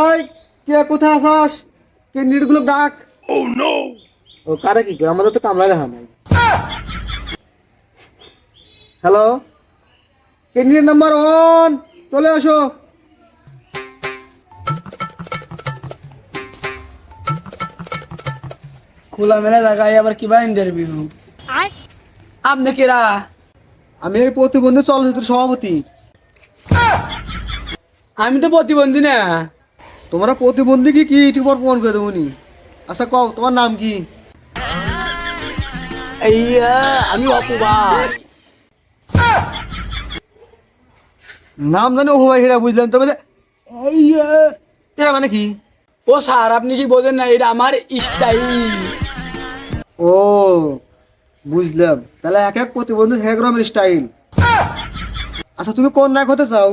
এই কে কোথায় আসাস কে নিটগুলো ডাক। ও নো ও কারে কি আমাদের তো কামলা দেখা নাই। হ্যালো কেন্দ্রীয় নাম্বার ওয়ান? চলে আসো। খোলা মেলা জায়গায় আবার কিবা ইন্টারভিউ আপনি কিরা? আমি এই প্রতিবন্ধী চলচ্চিত্র সভাপতি। আমি তো প্রতিবন্ধী না। তোমরা প্রতিবন্ধী কি কি ইউটিউব পর প্রমাণ করে দেবনি আচ্ছা কও তোমার নাম কি? আমি অপু নাম জানি ভাই হেরা বুঝলাম তবে এরা মানে কি? ও স্যার আপনি কি বোঝেন না এটা আমার স্টাইল ও বুঝলাম। তাহলে এক এক প্রতিবন্ধী এক রকমের স্টাইল আচ্ছা তুমি কোন নায়ক হতে চাও?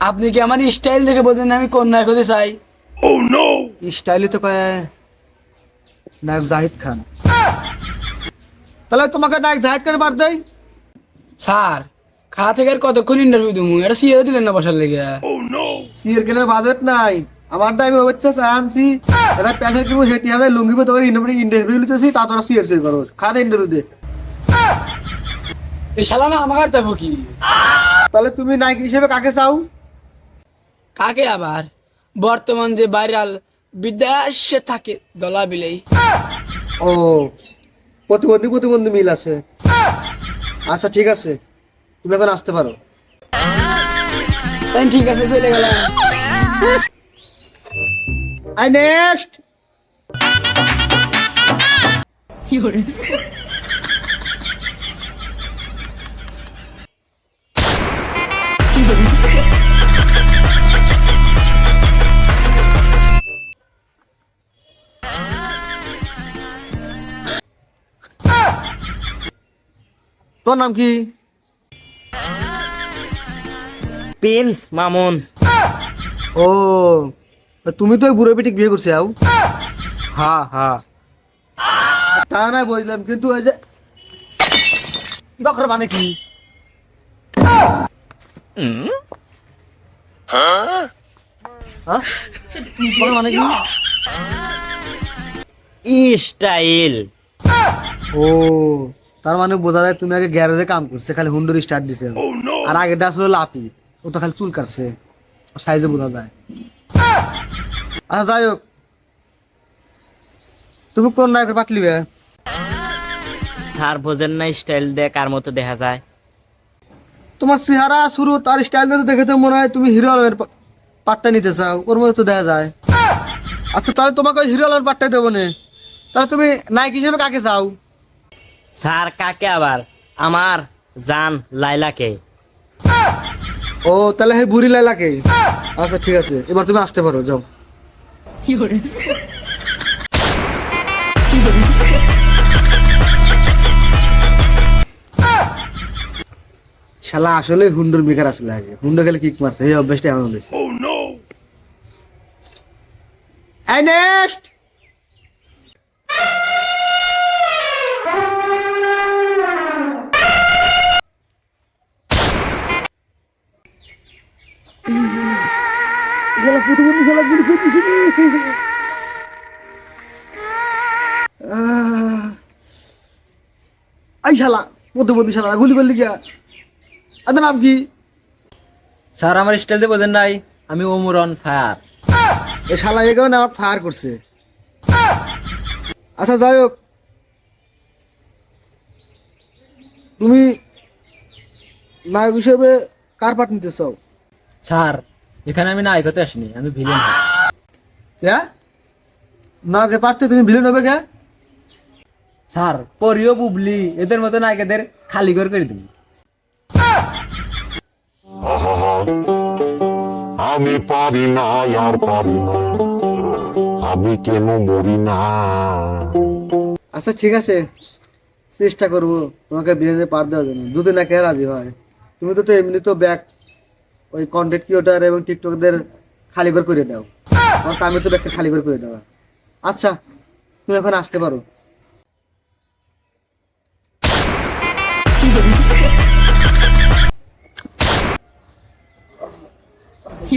আপনি কি আমার স্টাইল দেখে বোঝেন না আমি কোন নায়ক হতে চাই? স্টাইলই তো কয় নায়ক জাহিদ খান। তাহলে তোমাকে নায়ক জাহিদ খান বাদ দেয় স্যার খা থেকে আর কতক্ষণ ইন্টারভিউ দেবো এটা সিয়ে দিলেন না বসার লেগে। সিয়ের গেলে বাজেট নাই। আমার টাইমে হচ্ছে আনছি। প্যাসেজ কিনবো সেটি হবে লুঙ্গি পে তোকে ইন্টারভিউ নিতেছি তা তোরা করো খাতে ইন্টারভিউ দে এই শালা না আমার দেখো কি? তাহলে তুমি নায়ক হিসেবে কাকে চাও? কাকে আবার? বর্তমান যে ভাইরাল বিদেশে থাকে দলা বিলেই ও প্রতিবন্ধী প্রতিবন্ধী মিল আছে। আচ্ছা ঠিক আছে। তুমি এখন আসতে পারো। তাই ঠিক আছে চলে গেলাম। I next. তোর নাম কি? প্রিন্স মামুন। ও তুমি তো ওই বুড়ো পিটিক বিয়ে করছে আও। হা হা। তা না বুঝলাম কিন্তু ওই যে বকর মানে কি? হ্যাঁ? বকর মানে কি? স্টাইল ও তার মানে বোঝা যায় তুমি আগে গ্যারেজে কাম করছে খালি হুন্ডুর স্টার্ট দিছে। আর আগে দাস হলো লাপি ও তো খালি চুল কাটছে সাইজে বোঝা যায়। আচ্ছা যাই হোক। তুমি কোন নায়কের পাটলিবে স্যার বোঝেন না স্টাইল দিয়ে কার মতো দেখা যায়। তোমার চেহারা শুরু তার স্টাইল তো দেখে তো মনে হয় তুমি হিরো আলমের পাট্টা নিতে চাও। ওর মধ্যে তো দেখা যায়। আচ্ছা তাহলে তোমাকে ওই হিরো আলমের পাট্টাই দেবো না। তাহলে তুমি নায়ক হিসেবে কাকে চাও? স্যার কাকে আবার? আমার জান লাইলাকে ও তাহলে সেই বুড়ি লাইলাকে আচ্ছা ঠিক আছে। এবার তুমি আসতে পারো যাও। শালা আসলে হুন্ডুর বেকার আসলে আগে। হুন্ডু খেলে কিক মারছে এই অভ্যাসটা এমন হয়েছে। নেক্সট শালা প্রতিবন্ধী শালা গুলি করে দিছে রে। আহ। আই শালা প্রতিবন্ধী শালা গুলি করলি কে আদের নাম কি? স্যার আমার স্টাইল দিয়ে বোঝেন নাই। আমি ওমর অন ফায়ার। এ শালা এই কারণে আমার ফায়ার করছে। আচ্ছা যাই হোক। তুমি নায়ক হিসেবে কার পাট নিতে চাও? স্যার এখানে আমি নায়ক হতে আসিনি আমি ভিলেন হ্যাঁ নায়কের পারতে তুমি ভিলেন হবে কে? স্যার পরিও বুবলি এদের মতো নায়কেদের খালি ঘর করে দিবি। আমি পারি না আর পারি না। আমি কেন মরি না? আচ্ছা ঠিক আছে। চেষ্টা করব তোমাকে বিরিয়ানি পার দেওয়ার জন্য। যদি না কে রাজি হয়। তুমি তো তো এমনি তো ব্যাক ওই কন্টেন্ট ক্রিয়েটার এবং টিকটকদের খালি বের করে দাও। আমার আমি তো ব্যাগটা খালি বের করে দেওয়া। আচ্ছা তুমি এখন আসতে পারো। কি